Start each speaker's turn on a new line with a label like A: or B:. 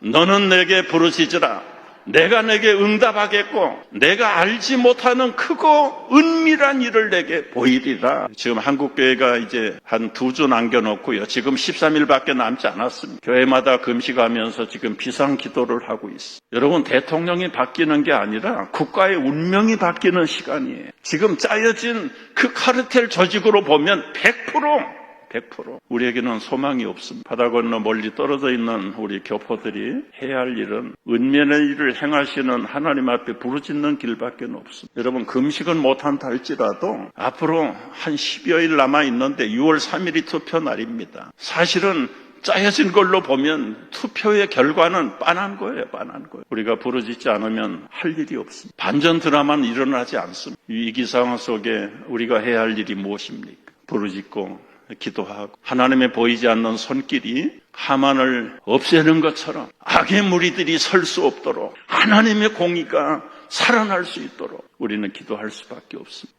A: 너는 내게 부르짖으라. 내가 내게 응답하겠고 내가 알지 못하는 크고 은밀한 일을 내게 보이리라. 지금 한국교회가 이제 한 두 주 남겨놓고요. 지금 13일밖에 남지 않았습니다. 교회마다 금식하면서 지금 비상 기도를 하고 있어. 여러분 대통령이 바뀌는 게 아니라 국가의 운명이 바뀌는 시간이에요. 지금 짜여진 그 카르텔 조직으로 보면 100% 100% 우리에게는 소망이 없습니다. 바다 건너 멀리 떨어져 있는 우리 교포들이 해야 할 일은 은면의 일을 행하시는 하나님 앞에 부르짖는 길밖에 없습니다. 여러분 금식은 못한다 할지라도 앞으로 한 10여일 남아 있는데 6월 3일이 투표 날입니다. 사실은 짜여진 걸로 보면 투표의 결과는 빤한 거예요, 빤한 거예요. 우리가 부르짖지 않으면 할 일이 없습니다. 반전 드라마는 일어나지 않습니다. 이 위기 상황 속에 우리가 해야 할 일이 무엇입니까? 부르짖고 기도하고 하나님의 보이지 않는 손길이 하만을 없애는 것처럼 악의 무리들이 설 수 없도록 하나님의 공의가 살아날 수 있도록 우리는 기도할 수밖에 없습니다.